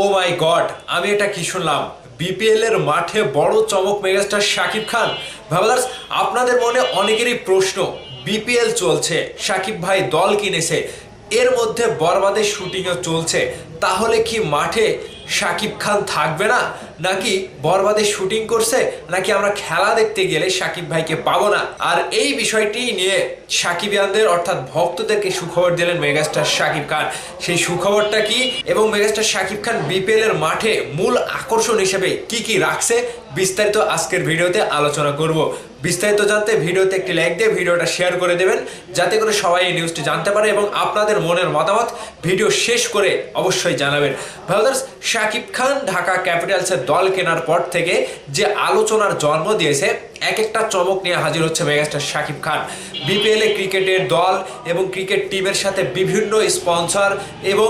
ও মাই god, আমি এটা কি শুনলাম? বিপিএল এর মাঠে বড় চমক মেগাস্টার শাকিব খান? ভাবলার্স আপনাদের মনে অনেকেরই প্রশ্ন বিপিএল চলছে, শাকিব ভাই দল কিনেছে, এর মধ্যে বরবাদের শুটিংও চলছে, তাহলে কি মাঠে শাকিব খান থাকবে না? নাকি বরবাদে শুটিং করছে? নাকি আমরা খেলা দেখতে গেলে শাকিব ভাইকে পাবো না? আর এই বিষয়টি নিয়ে সাকিবিয়ানদের, অর্থাৎ ভক্তদেরকে সুখবর দিলেন মেগাস্টার শাকিব খান। সেই সুখবরটা কি? এবং মেগাস্টার শাকিব খান বিপিএল এর মাঠে মূল আকর্ষণ হিসেবে কি কি রাখছে? বিস্তারিত আজকের ভিডিওতে আলোচনা করব। বিস্তারিত জানতে ভিডিওতে একটি লাইক দিয়ে ভিডিওটা শেয়ার করে দেবেন, যাতে করে সবাই এই নিউজটি জানতে পারে এবং আপনাদের মনের মতামত ভিডিও শেষ করে অবশ্যই জানাবেন। ব্রাদার্স শাকিব খান ঢাকা ক্যাপিটালসের দল কেনার পর থেকে যে আলোচনার জন্ম দিয়েছে এক একটা চমক নিয়ে হাজির হচ্ছে মেগাস্টার শাকিব খান। বিপিএল ক্রিকেটের দল এবং ক্রিকেট টিমের সাথে বিভিন্ন স্পন্সর এবং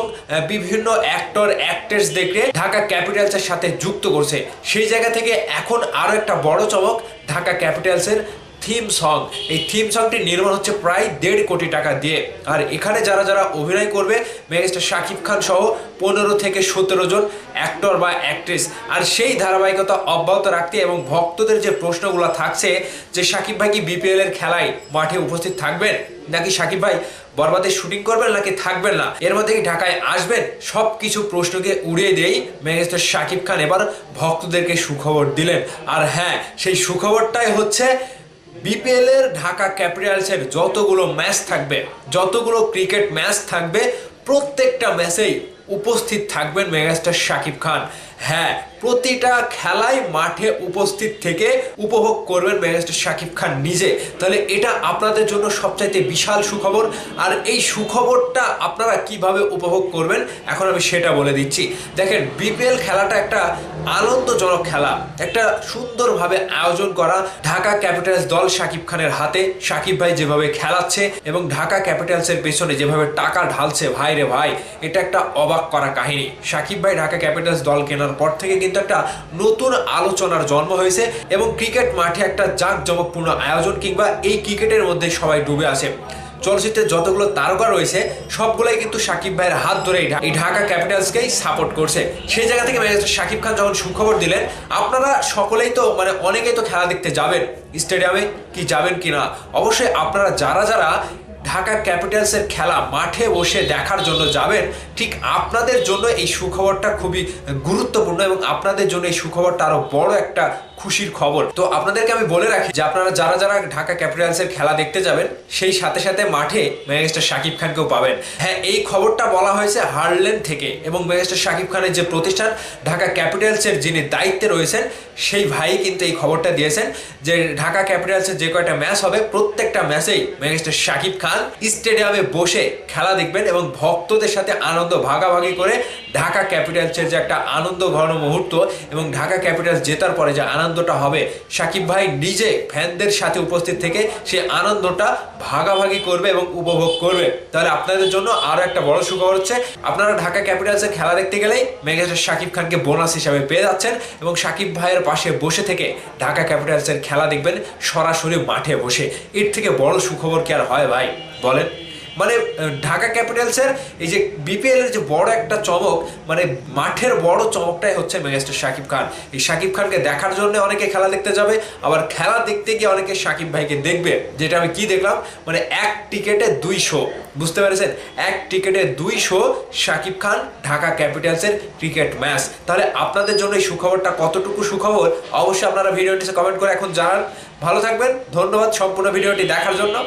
বিভিন্ন অ্যাক্টর অ্যাক্ট্রেস দেখে ঢাকা ক্যাপিটালসের সাথে যুক্ত করছে। সেই জায়গা থেকে এখন আরও একটা বড় চমক ঢাকা ক্যাপিটালসের থিম সং এই থিম সংটি নির্মাণ হচ্ছে প্রায় দেড় কোটি টাকা দিয়ে। আর এখানে যারা যারা অভিনয় করবে, মেগাস্টার শাকিব খান সহ পনেরো থেকে সতেরো জন অ্যাক্টর বা অ্যাক্ট্রেস আর সেই ধারাবাহিকতা অব্যাহত রাখতে এবং ভক্তদের যে প্রশ্নগুলো থাকছে, যে শাকিব ভাই কি বিপিএল এর খেলায় মাঠে উপস্থিত থাকবেন? নাকি শাকিব ভাই বরবাদের শুটিং করবেন নাকি থাকবেন না? এর মধ্যে কি ঢাকায় আসবেন? সব কিছু প্রশ্নকে উড়িয়ে দিয়েই মেগাস্টার শাকিব খান এবার ভক্তদেরকে সুখবর দিলেন। আর হ্যাঁ সেই সুখবরটাই হচ্ছে বিপিএল এর ঢাকা ক্যাপিটালসের যতগুলো ম্যাচ থাকবে, যতগুলো ক্রিকেট ম্যাচ থাকবে, প্রত্যেকটা ম্যাচেই উপস্থিত থাকবেন মেগাস্টার শাকিব খান। হ্যাঁ প্রতিটা খেলায় মাঠে উপস্থিত থেকে উপভোগ করবেন মেগাস্টার শাকিব খান নিজে। তাহলে এটা আপনাদের জন্য সবচাইতে বিশাল সুখবর। আর এই সুখবরটা আপনারা কীভাবে উপভোগ করবেন, এখন আমি সেটা বলে দিচ্ছি। দেখেন, বিপিএল খেলাটা একটা আনন্দজনক খেলা। একটা সুন্দরভাবে আয়োজন করা ঢাকা ক্যাপিটালস দল শাকিব খানের হাতে। শাকিব ভাই যেভাবে খেলাচ্ছে এবং ঢাকা ক্যাপিটালসের পেছনে যেভাবে টাকা ঢালছে, ভাই রে ভাই, এটা একটা অবাক করা কাহিনী। শাকিব ভাই ঢাকা ক্যাপিটালস দল কেনার পর থেকে কিন্তু একটা নতুন আলোচনার জন্ম হয়েছে এবং ক্রিকেট মাঠে একটা জাঁকজমকপূর্ণ আয়োজন কিংবা এই ক্রিকেটের মধ্যে সবাই ডুবে আছে। চলচ্চিত্রের যতগুলো তারকা রয়েছে, সবগুলাই কিন্তু সাকিব ভাইয়ের হাত ধরে এই ঢাকা ক্যাপিটালসকেই সাপোর্ট করছে। সেই জায়গা থেকে ম্যানেজার সাকিব খান যখন সুখবর দিলেন, আপনারা সকলেই তো মানে অনেকেই তো খেলা দেখতে যাবেন। স্টেডিয়ামে কি যাবেন কি না? অবশ্যই আপনারা যারা যারা ঢাকা ক্যাপিটালসের খেলা মাঠে বসে দেখার জন্য যাবেন। ঠিক আপনাদের জন্য এই সুখবরটা খুবই গুরুত্বপূর্ণ এবং আপনাদের জন্য এই সুখবরটা আরও বড় একটা খুশির খবর। তো আপনাদেরকে আমি বলে রাখি যে আপনারা যারা যারা ঢাকা ক্যাপিটালসের খেলা দেখতে যাবেন, সেই সাথে সাথে মাঠে ম্যানেজার শাকিব খানকেও পাবেন। হ্যাঁ এই খবরটা বলা হয়েছে হারলেন থেকে এবং ম্যানেজার শাকিব খানের যে প্রতিষ্ঠান, ঢাকা ক্যাপিটালসের যিনি দায়িত্বে রয়েছেন, সেই ভাই কিন্তু এই খবরটা দিয়েছেন যে ঢাকা ক্যাপিটালসের যে কয়টা ম্যাচ হবে, প্রত্যেকটা ম্যাচেই ম্যানেজার শাকিব খান স্টেডিয়ামে বসে খেলা দেখবেন এবং ভক্তদের সাথে আনন্দ ভাগাভাগি করে ঢাকা ক্যাপিটালসের যে একটা আনন্দ ঘন মুহূর্ত এবং ঢাকা ক্যাপিটালস জেতার পরে যে আনন্দটা হবে, সাকিব ভাই নিজে ফ্যানদের সাথে উপস্থিত থেকে সে আনন্দটা ভাগাভাগি করবে এবং উপভোগ করবে। তাহলে আপনাদের জন্য আরও একটা বড় সুখবর হচ্ছে, আপনারা ঢাকা ক্যাপিটালসের খেলা দেখতে গেলেই মেগাস্টার সাকিব খানকে বোনাস হিসাবে পেয়ে যাচ্ছেন এবং সাকিব ভাইয়ের পাশে বসে থেকে ঢাকা ক্যাপিটালসের খেলা দেখবেন সরাসরি মাঠে বসে। এর থেকে বড় সুখবর কি আর হয় ভাই? বলেন। মানে ঢাকা ক্যাপিটালসের এই যে বিপিএল এর যে বড় একটা চমক মানে মাঠের বড় চমকটাই হচ্ছে মেগাস্টার শাকিব খান। এই শাকিব খানকে দেখার জন্য অনেকে খেলা দেখতে যাবে, আবার খেলা দেখতে গিয়ে অনেকে শাকিব ভাইকে দেখবে, যেটা আমি কি দেখলাম? মানে এক টিকেটে দুই শো বুঝতে পেরেছেন? এক টিকেটে দুই শো শাকিব খান ঢাকা ক্যাপিটালসের ক্রিকেট ম্যাচ। তাহলে আপনাদের জন্য এই সুখবরটা কতটুকু সুখবর? অবশ্যই আপনারা ভিডিওটিতে কমেন্ট করে এখন জানান। ভালো থাকবেন, ধন্যবাদ সম্পূর্ণ ভিডিওটি দেখার জন্য।